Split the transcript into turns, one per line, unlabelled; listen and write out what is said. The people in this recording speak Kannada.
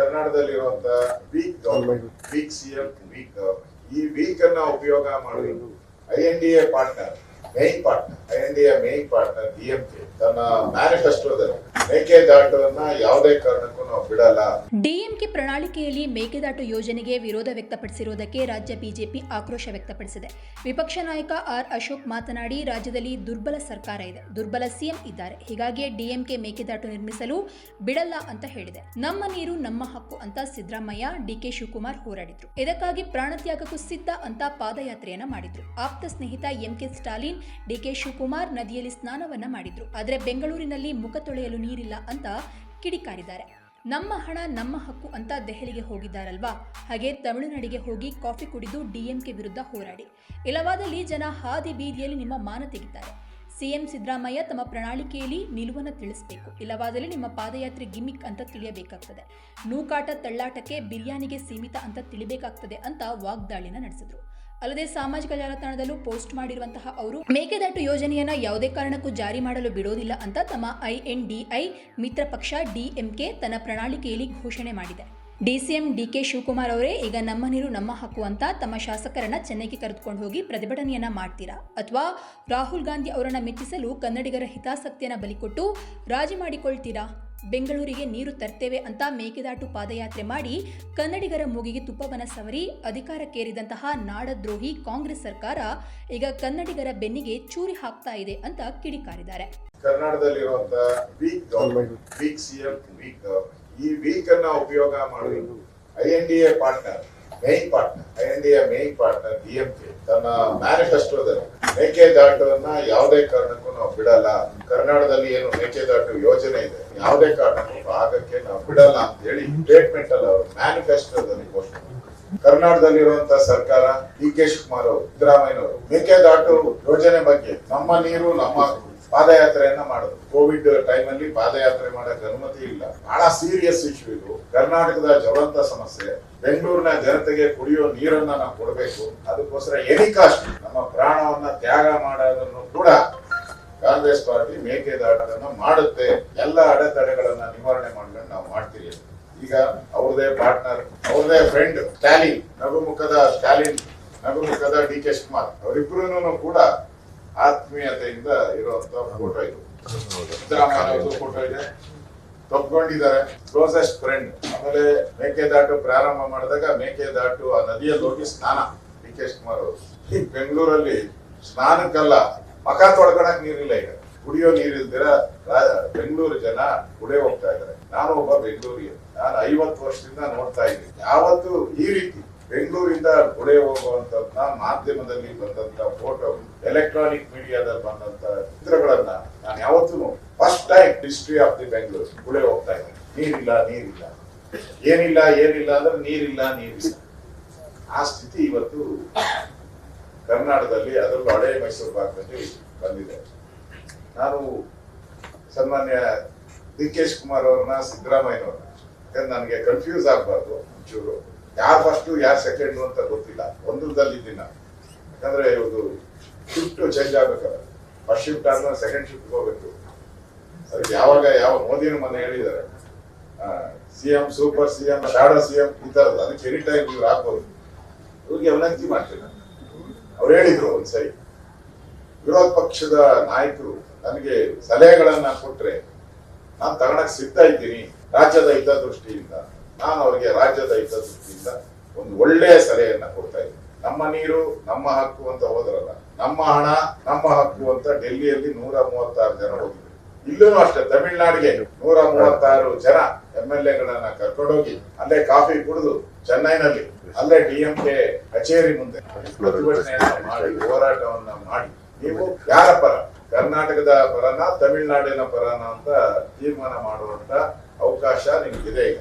ಕರ್ನಾಟಕದಲ್ಲಿರುವಂತ weak government weak CM weak government ಈ ವೀಕ್ ಅನ್ನ ಉಪಯೋಗ ಮಾಡಿ I N D A partner main partner I N D A main partner DMK ತನ್ನ ಮ್ಯಾನಿಫೆಸ್ಟೋದಲ್ಲಿ ಮೇಕೆದಾಟುವನ್ನ ಯಾವುದೇ ಕಾರಣಕ್ಕೂ ನಾವು ಬಿಡಲ್ಲ.
ಡಿಎಂಕೆ ಪ್ರಣಾಳಿಕೆಯಲ್ಲಿ ಮೇಕೆದಾಟು ಯೋಜನೆಗೆ ವಿರೋಧ ವ್ಯಕ್ತಪಡಿಸಿರುವುದಕ್ಕೆ ರಾಜ್ಯ ಬಿಜೆಪಿ ಆಕ್ರೋಶ ವ್ಯಕ್ತಪಡಿಸಿದೆ. ವಿಪಕ್ಷ ನಾಯಕ ಆರ್ ಅಶೋಕ್ ಮಾತನಾಡಿ, ರಾಜ್ಯದಲ್ಲಿ ದುರ್ಬಲ ಸರ್ಕಾರ ಇದೆ. ದುರ್ಬಲ ಸಿಎಂ ಇದ್ದಾರೆ. ಹೀಗಾಗಿ ಡಿಎಂಕೆ ಮೇಕೆದಾಟು ನಿರ್ಮಿಸಲು ಬಿಡಲ್ಲ ಅಂತ ಹೇಳಿದೆ. ನಮ್ಮ ನೀರು ನಮ್ಮ ಹಕ್ಕು ಅಂತ ಸಿದ್ದರಾಮಯ್ಯ ಡಿಕೆ ಶಿವಕುಮಾರ್ ಹೋರಾಡಿದ್ರು. ಇದಕ್ಕಾಗಿ ಪ್ರಾಣತ್ಯಾಗಕ್ಕೂ ಸಿದ್ಧ ಅಂತ ಪಾದಯಾತ್ರೆಯನ್ನ ಮಾಡಿದ್ರು. ಆಪ್ತ ಸ್ನೇಹಿತ ಎಂಕೆ ಸ್ಟಾಲಿನ್ ಡಿಕೆ ಶಿವಕುಮಾರ್ ನದಿಯಲ್ಲಿ ಸ್ನಾನವನ್ನ ಮಾಡಿದ್ರು. ಆದರೆ ಬೆಂಗಳೂರಿನಲ್ಲಿ ಮುಖ ತೊಳೆಯಲು ನೀರಿಲ್ಲ ಅಂತ ಕಿಡಿಕಾರಿದ್ದಾರೆ. ನಮ್ಮ ಹಣ ನಮ್ಮ ಹಕ್ಕು ಅಂತ ದೆಹಲಿಗೆ ಹೋಗಿದ್ದಾರಲ್ವಾ? ಹಾಗೆ ತಮಿಳುನಾಡಿಗೆ ಹೋಗಿ ಕಾಫಿ ಕುಡಿದು ಡಿಎಂಕೆ ವಿರುದ್ಧ ಹೋರಾಡಿ. ಇಲ್ಲವಾದಲ್ಲಿ ಜನ ಹಾದಿ ಬೀದಿಯಲ್ಲಿ ನಿಮ್ಮ ಮಾನ ತೆಗಿತಾರೆ. ಸಿಎಂ ಸಿದ್ದರಾಮಯ್ಯ ತಮ್ಮ ಪ್ರಣಾಳಿಕೆಯಲ್ಲಿ ನಿಲುವನ್ನು ತಿಳಿಸಬೇಕು. ಇಲ್ಲವಾದಲ್ಲಿ ನಿಮ್ಮ ಪಾದಯಾತ್ರೆ ಗಿಮಿಕ್ ಅಂತ ತಿಳಿಯಬೇಕಾಗ್ತದೆ. ನೂಕಾಟ ತಳ್ಳಾಟಕ್ಕೆ ಬಿರಿಯಾನಿಗೆ ಸೀಮಿತ ಅಂತ ತಿಳಿಬೇಕಾಗ್ತದೆ ಅಂತ ವಾಗ್ದಾಳಿನ ನಡೆಸಿದ್ರು. ಅಲ್ಲದೆ ಸಾಮಾಜಿಕ ಜಾಲತಾಣದಲ್ಲೂ ಪೋಸ್ಟ್ ಮಾಡಿರುವಂತಹ ಅವರು, ಮೇಕೆದಾಟು ಯೋಜನೆಯನ್ನು ಯಾವುದೇ ಕಾರಣಕ್ಕೂ ಜಾರಿ ಮಾಡಲು ಬಿಡೋದಿಲ್ಲ ಅಂತ ತಮ್ಮ ಐಎನ್ಡಿಐ ಮಿತ್ರ ಪಕ್ಷ ಡಿಎಂಕೆ ತನ್ನ ಪ್ರಣಾಳಿಕೆಯಲ್ಲಿ ಘೋಷಣೆ ಮಾಡಿದೆ. ಡಿಸಿಎಂ ಡಿಕೆ ಶಿವಕುಮಾರ್ ಅವರೇ, ಈಗ ನಮ್ಮ ನೀರು ನಮ್ಮ ಹಕ್ಕು ಅಂತ ತಮ್ಮ ಶಾಸಕರನ್ನ ಚೆನ್ನೈಗೆ ಕರೆದುಕೊಂಡು ಹೋಗಿ ಪ್ರತಿಭಟನೆಯನ್ನ ಮಾಡ್ತೀರಾ? ಅಥವಾ ರಾಹುಲ್ ಗಾಂಧಿ ಅವರನ್ನ ಮೆಚ್ಚಿಸಲು ಕನ್ನಡಿಗರ ಹಿತಾಸಕ್ತಿಯನ್ನ ಬಲಿಕೊಟ್ಟು ರಾಜಿ ಮಾಡಿಕೊಳ್ತೀರಾ? ಬೆಂಗಳೂರಿಗೆ ನೀರು ತರ್ತೇವೆ ಅಂತ ಮೇಕೆದಾಟು ಪಾದಯಾತ್ರೆ ಮಾಡಿ ಕನ್ನಡಿಗರ ಮೂಗಿಗೆ ತುಪ್ಪವನ ಸವರಿ ಅಧಿಕಾರಕ್ಕೇರಿದಂತಹ ನಾಡದ್ರೋಹಿ ಕಾಂಗ್ರೆಸ್ ಸರ್ಕಾರ ಈಗ ಕನ್ನಡಿಗರ ಬೆನ್ನಿಗೆ ಚೂರಿ ಹಾಕ್ತಾ ಇದೆ ಅಂತ ಕಿಡಿಕಾರಿದ್ದಾರೆ.
ಕರ್ನಾಟಕದಲ್ಲಿರುವಂತಹ weak government weak CM weak government ಈ ವೀಕ್ ಅನ್ನ ಉಪಯೋಗ ಮಾಡಿ I N D A partner main partner I N D main partner ತನ್ನ ಮ್ಯಾನಿಫೆಸ್ಟೋದಲ್ಲಿ ಮೇಕೆದಾಟುವನ್ನ ಯಾವುದೇ ಕಾರಣಕ್ಕೂ ನಾವು ಬಿಡಲ್ಲ. ಕರ್ನಾಟಕದಲ್ಲಿ ಏನು ಮೇಕೆದಾಟು ಯೋಜನೆ ಇದೆ, ಯಾವುದೇ ಕಾರಣಕ್ಕೂ ಭಾಗಕ್ಕೆ ನಾವು ಬಿಡಲ್ಲ ಅಂತ ಹೇಳಿ ಸ್ಟೇಟ್ಮೆಂಟ್ ಅಲ್ಲಿ ಅವರು ಮ್ಯಾನಿಫೆಸ್ಟೋದಲ್ಲಿ ಘೋಷಣೆ ಕರ್ನಾಟಕದಲ್ಲಿರುವಂತಹ ಕರ್ನಾಟಕದಲ್ಲಿರುವಂತ ಸರ್ಕಾರ, ಡಿ ಕೆ ಶಿವಕುಮಾರ್ ಅವರು ಸಿದ್ದರಾಮಯ್ಯನವರು ಮೇಕೆದಾಟು ಯೋಜನೆ ಬಗ್ಗೆ ನಮ್ಮ ನೀರು, ನಮ್ಮ ಪಾದಯಾತ್ರೆಯನ್ನ ಮಾಡೋದು. ಕೋವಿಡ್ ಟೈಮ್ ಅಲ್ಲಿ ಪಾದಯಾತ್ರೆ ಮಾಡಕ್ಕೆ ಅನುಮತಿ ಇಲ್ಲ. ಬಹಳ ಸೀರಿಯಸ್ ಇಶ್ಯೂ ಇದು. ಕರ್ನಾಟಕದ ಜ್ವಲಂತ ಸಮಸ್ಯೆ. ಬೆಂಗಳೂರಿನ ಜನತೆಗೆ ಕುಡಿಯೋ ನೀರನ್ನ ನಾವು ಕೊಡಬೇಕು. ಅದಕ್ಕೋಸ್ಕರ ಎನಿ ಕಾಸ್ಟ್ ನಮ್ಮ ಪ್ರಾಣವನ್ನ ತ್ಯಾಗ ಮಾಡೋದನ್ನು ಕೂಡ ಕಾಂಗ್ರೆಸ್ ಪಾರ್ಟಿ ಮೇಕೆದಾಟನ್ನ ಮಾಡುತ್ತೆ. ಎಲ್ಲ ಅಡೆತಡೆಗಳನ್ನ ನಿವಾರಣೆ ಮಾಡ್ಕೊಂಡು ನಾವು ಮಾಡ್ತೀವಿ. ಈಗ ಅವ್ರದೇ ಪಾರ್ಟ್ನರ್ ಅವ್ರದೇ ಫ್ರೆಂಡ್ ಸ್ಟಾಲಿನ್ ನಗುಮುಖದ ಸ್ಟಾಲಿನ್ ನಗುಮುಖದ ಡಿ ಕೆ ಶಿವಕುಮಾರ್ ಅವರಿಬ್ರು ಕೂಡ ಆತ್ಮೀಯತೆಯಿಂದ ಇರುವಂತ ಫೋಟೋ ಇದು. ಸಿದ್ದರಾಮಯ್ಯ ಫೋಟೋ ಇದೆ. ತಪ್ಕೊಂಡಿದ್ದಾರೆ. ಕ್ಲೋಸೆಸ್ಟ್ ಫ್ರೆಂಡ್ ಆಮೇಲೆ ಮೇಕೆದಾಟು ಪ್ರಾರಂಭ ಮಾಡಿದಾಗ ಮೇಕೆದಾಟು ಆ ನದಿಯಲ್ಲಿ ಹೋಗಿ ಸ್ನಾನ. ಡಿ ಕೆ ಕುಮಾರ್ ಅವರು. ಈ ಬೆಂಗಳೂರಲ್ಲಿ ಸ್ನಾನಕ್ಕಲ್ಲ. ಮಕ ತೊಳ್ಕೊಳಕ್ ನೀರಿಲ್ಲ ಈಗ. ಕುಡಿಯೋ ನೀರಿಲ್ದಿರ ಬೆಂಗಳೂರು ಜನ ಕುಡಿಯ ಹೋಗ್ತಾ ಇದ್ದಾರೆ. ನಾನು ಒಬ್ಬ ಬೆಂಗಳೂರಿಗೆ ನಾನು ಐವತ್ತು ವರ್ಷದಿಂದ ನೋಡ್ತಾ ಇದ್ದೀನಿ. ಯಾವತ್ತು ಈ ರೀತಿ ಬೆಂಗಳೂರಿಂದ ಗುಳೆ ಹೋಗುವಂತದ್ನ ಮಾಧ್ಯಮದಲ್ಲಿ ಬಂದಂತ ಫೋಟೋ ಎಲೆಕ್ಟ್ರಾನಿಕ್ ಮೀಡಿಯಾದಲ್ಲಿ ಬಂದಂತ ಚಿತ್ರಗಳನ್ನ ನಾನು ಯಾವತ್ತೂ first time history of the Bengaluru ಗುಳೆ ಹೋಗ್ತಾ ಇದ್ದೀನಿ. ನೀರಿಲ್ಲ ನೀರಿಲ್ಲ. ಏನಿಲ್ಲ ಏನಿಲ್ಲ ಅಂದ್ರೆ ನೀರಿಲ್ಲ ನೀರಿಲ್ಲ. ಆ ಸ್ಥಿತಿ ಇವತ್ತು ಕರ್ನಾಟಕದಲ್ಲಿ, ಅದರಲ್ಲೂ ಹಳೆ ಮೈಸೂರು ಭಾಗದಲ್ಲಿ ಬಂದಿದೆ. ನಾನು ಸನ್ಮಾನ್ಯ ಡಿ ಕುಮಾರ್ ಅವ್ರನ್ನ ಸಿದ್ದರಾಮಯ್ಯನವ್ರನ್ನ. ಯಾಕಂದ್ರೆ ನನಗೆ ಕನ್ಫ್ಯೂಸ್ ಆಗಬಾರ್ದು ಒಂಚೂರು. ಯಾರು ಫಸ್ಟ್ ಯಾರು ಸೆಕೆಂಡ್ ಅಂತ ಗೊತ್ತಿಲ್ಲ. ಒಂದ್ರದಲ್ಲಿ ಇದ್ದೀನಿ ನಾನು. ಯಾಕಂದ್ರೆ ಇವತ್ತು ಶಿಫ್ಟ್ ಚೇಂಜ್ ಆಗ್ಬೇಕಲ್ಲ. ಫಸ್ಟ್ ಶಿಫ್ಟ್ ಆದ್ಮೇಲೆ ಸೆಕೆಂಡ್ ಶಿಫ್ಟ್ ಹೋಗ್ಬೇಕು. ಅದಕ್ಕೆ ಯಾವಾಗ, ಯಾವ ಮೋದಿನ ಮೊನ್ನೆ ಹೇಳಿದ್ದಾರೆ. C M super CM shadow CM ಈ ಥರದ್ದು. ಅದಕ್ಕೆ ಎನಿ ಟೈಮ್ ಇವ್ರು ಹಾಕ್ಬೋದು ಇವ್ರಿಗೆ ವಿನಂತಿ ಮಾಡ್ತೀನಿ. ಅವ್ರು ಹೇಳಿದ್ರು ಒಂದ್ಸರಿ ವಿರೋಧ ಪಕ್ಷದ ನಾಯಕರು ನನಗೆ ಸಲಹೆಗಳನ್ನ ಕೊಟ್ರೆ ನಾನು ತಗೊಳಕ್ ಸಿಗ್ತಾ ಇದ್ದೀನಿ. ರಾಜ್ಯದ ಹಿತದೃಷ್ಟಿಯಿಂದ. ನಾನು ಅವರಿಗೆ ರಾಜ್ಯದ ಹಿತದೃಷ್ಟಿಯಿಂದ ಒಂದು ಒಳ್ಳೆಯ ಸಲಹೆಯನ್ನ ಕೊಡ್ತಾ ಇದ್ದೀನಿ. ನಮ್ಮ ನೀರು, ನಮ್ಮ ಹಕ್ಕು ಅಂತ ಹೋದ್ರಲ್ಲ, ನಮ್ಮ ಹಣ, ನಮ್ಮ ಹಕ್ಕು ಅಂತ ಡೆಲ್ಲಿಯಲ್ಲಿ ನೂರ ಮೂವತ್ತಾರು ಜನ ಹೋಗಿದ್ರು. ಇಲ್ಲೂ ಅಷ್ಟೇ, ತಮಿಳ್ನಾಡಿಗೆ ನೂರ ಮೂವತ್ತಾರು ಜನ ಎಂ ಎಲ್ ಎಗಳನ್ನ ಕರ್ಕೊಂಡೋಗಿ ಅಲ್ಲೇ ಕಾಫಿ ಕುಡಿದು ಚೆನ್ನೈನಲ್ಲಿ, ಅಲ್ಲೇ ಡಿಎಂಕೆ ಕಚೇರಿ ಮುಂದೆ ಪ್ರತಿಭಟನೆಯನ್ನ ಮಾಡಿ, ಹೋರಾಟವನ್ನ ಮಾಡಿ. ನೀವು ಯಾರ ಪರ? ಕರ್ನಾಟಕದ ಪರನ, ತಮಿಳ್ನಾಡಿನ ಪರನ ಅಂತ ತೀರ್ಮಾನ ಮಾಡುವಂತ ಅವಕಾಶ ನಿಮ್ಗಿದೆ ಈಗ.